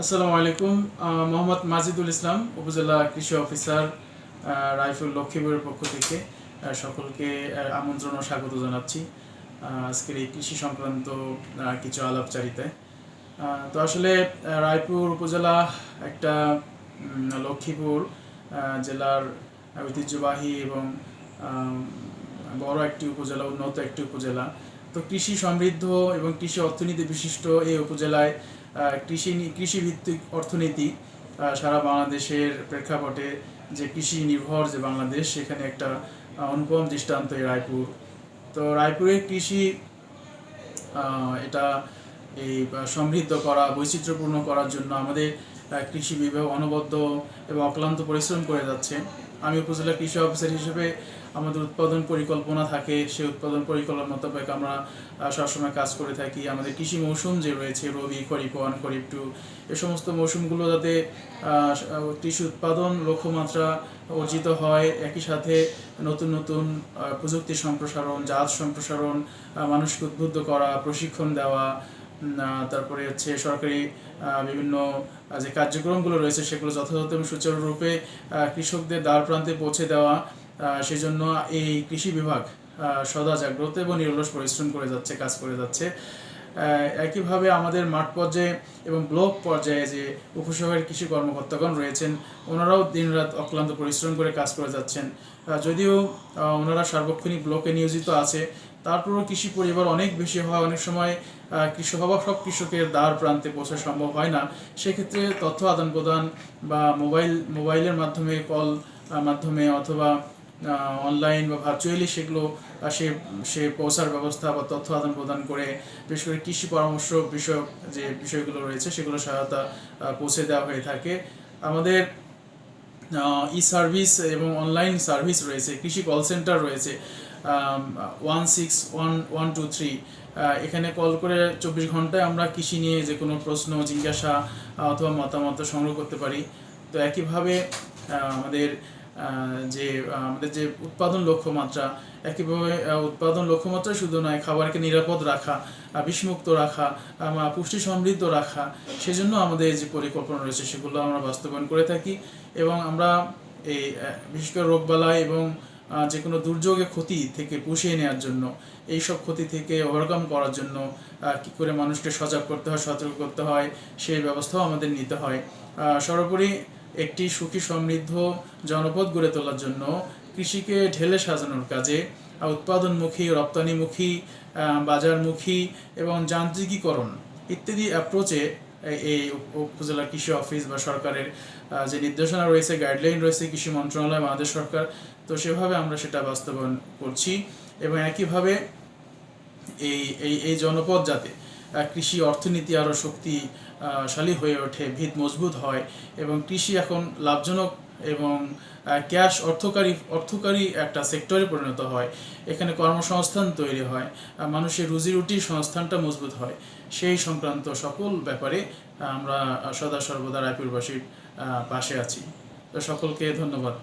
আসসালামু আলাইকুম মোহাম্মদ মাজিদুল ইসলাম, উপজেলা কৃষি অফিসার রাইফেল লক্ষ্মীপুরের পক্ষ থেকে সকলকে আমন্ত্রণ ও স্বাগত জানাচ্ছি আজকের এই কৃষি সংক্রান্ত কিছু আলাপচারিতায়। তো আসলে রায়পুর উপজেলা একটা লক্ষ্মীপুর জেলার ঐতিহ্যবাহী এবং বড় একটি উপজেলা, উন্নত একটি উপজেলা। তো কৃষি সমৃদ্ধ এবং কৃষি অর্থনীতি বিশিষ্ট এই উপজেলায় কৃষি কৃষিভিত্তিক অর্থনীতি সারা বাংলাদেশের প্রেক্ষাপটে যে কৃষি নির্ভর যে বাংলাদেশ, সেখানে একটা অনুপম দৃষ্টান্ত এই রায়পুর। তো রায়পুরের কৃষি এটা এই সমৃদ্ধ করা, বৈচিত্র্যপূর্ণ করার জন্য আমাদের কৃষি বিভাগ অনবদ্য এবং অক্লান্ত পরিশ্রম করে যাচ্ছে। আমি উপজেলা কৃষি অফিসার হিসেবে আমাদের উৎপাদন পরিকল্পনা থাকে, সেই উৎপাদন পরিকল্পনা মোতাবেক আমরা সবসময় কাজ করে থাকি। আমাদের কৃষি মৌসুম যে রয়েছে, রবি, খরিফ ওয়ান, খরিফ টু, এ সমস্ত মৌসুমগুলো যাতে কৃষি উৎপাদন লক্ষ্যমাত্রা অর্জিত হয়, একই সাথে নতুন নতুন প্রযুক্তি সম্প্রসারণ জাত সম্প্রসারণ মানুষকে উদ্বুদ্ধ করা, প্রশিক্ষণ দেওয়া তারপরে হচ্ছে সরকারি বিভিন্ন যে কার্যক্রমগুলো রয়েছে সেগুলো যথাযথ এবং সুচারুরূপে কৃষকদের দ্বার প্রান্তে পৌঁছে দেওয়া সেজন্য এই কৃষি বিভাগ সদা জাগ্রত এবং নিরলস পরিশ্রম করে যাচ্ছে, কাজ করে যাচ্ছে। একইভাবে আমাদের মাঠ পর্যায়ে এবং ব্লক পর্যায়ে যে উপসহায়ের কৃষি কর্মকর্তাগণ রয়েছেন, ওনারাও দিনরাত অক্লান্ত পরিশ্রম করে কাজ করে যাচ্ছেন। যদিও ওনারা সার্বক্ষণিক ব্লকে নিয়োজিত আছে তারপরেও কৃষি পরিবার অনেক বেশি হয়, অনেক সময় কৃষক হওয়া সব কৃষকের দ্বার প্রান্তে পৌঁছা সম্ভব হয় না। সেক্ষেত্রে তথ্য আদান প্রদান বা মোবাইল, মোবাইলের মাধ্যমে কল মাধ্যমে অথবা অনলাইন বা ভার্চুয়ালি সেগুলো সে সে পৌঁছার ব্যবস্থা বা তথ্য আদান প্রদান করে, বিশেষ করে কৃষি পরামর্শ বিষয়ক যে বিষয়গুলো রয়েছে সেগুলো সহায়তা পৌঁছে দেওয়া হয়ে থাকে। আমাদের ই সার্ভিস এবং অনলাইন সার্ভিস রয়েছে, কৃষি কল সেন্টার রয়েছে। One six one one two three এখানে কল করে চব্বিশ ঘন্টায় আমরা কৃষি নিয়ে যে কোনো প্রশ্ন, জিজ্ঞাসা অথবা মতামত সংগ্রহ করতে পারি। তো একইভাবে আমাদের যে আমাদের যে উৎপাদন লক্ষ্যমাত্রা, একইভাবে উৎপাদন লক্ষ্যমাত্রা শুধু নয়, খাবারকে নিরাপদ রাখা বিষমুক্ত রাখা পুষ্টি সমৃদ্ধ রাখা, সেজন্য আমাদের যে পরিকল্পনা রয়েছে সেগুলো আমরা বাস্তবায়ন করে থাকি এবং আমরা এই বিশেষ করে রোগবালাই এবং যে কোনো দুর্যোগে ক্ষতি থেকে পুষিয়ে নেওয়ার জন্য এই সব ক্ষতি থেকে ওভারকাম করার জন্য কি করে মানুষকে সজাগ করতে হয়, সতর্ক করতে হয়, সেই ব্যবস্থাও আমাদের নিতে হয়। সর্বোপরি একটি সুখী সমৃদ্ধ জনপদ গড়ে তোলার জন্য কৃষিকে ঢেলে সাজানোর কাজে উৎপাদনমুখী, রপ্তানিমুখী বাজারমুখী এবং যান্ত্রিকীকরণ ইত্যাদি অ্যাপ্রোচে এই উপজেলা কৃষি অফিস বা সরকারের যে নির্দেশনা রয়েছে গাইডলাইন রয়েছে কৃষি মন্ত্রণালয়, বাংলাদেশ সরকার, তো সেভাবে আমরা সেটা বাস্তবায়ন করছি এবং একইভাবে এই এই এই জনপদ যাতে কৃষি অর্থনীতি আরও শক্তিশালী হয়ে ওঠে, ভিত মজবুত হয় এবং কৃষি এখন লাভজনক এবং ক্যাশ অর্থকারী অর্থকারী একটা সেক্টরে পরিণত হয়। এখানে কর্মসংস্থান তৈরি হয়। মানুষের রুজি রুটির সংস্থানটা মজবুত হয়। সেই সংক্রান্ত সকল ব্যাপারে আমরা সদা সর্বদা রায়পুরবাসীর পাশে আছি। তো সকলকে ধন্যবাদ।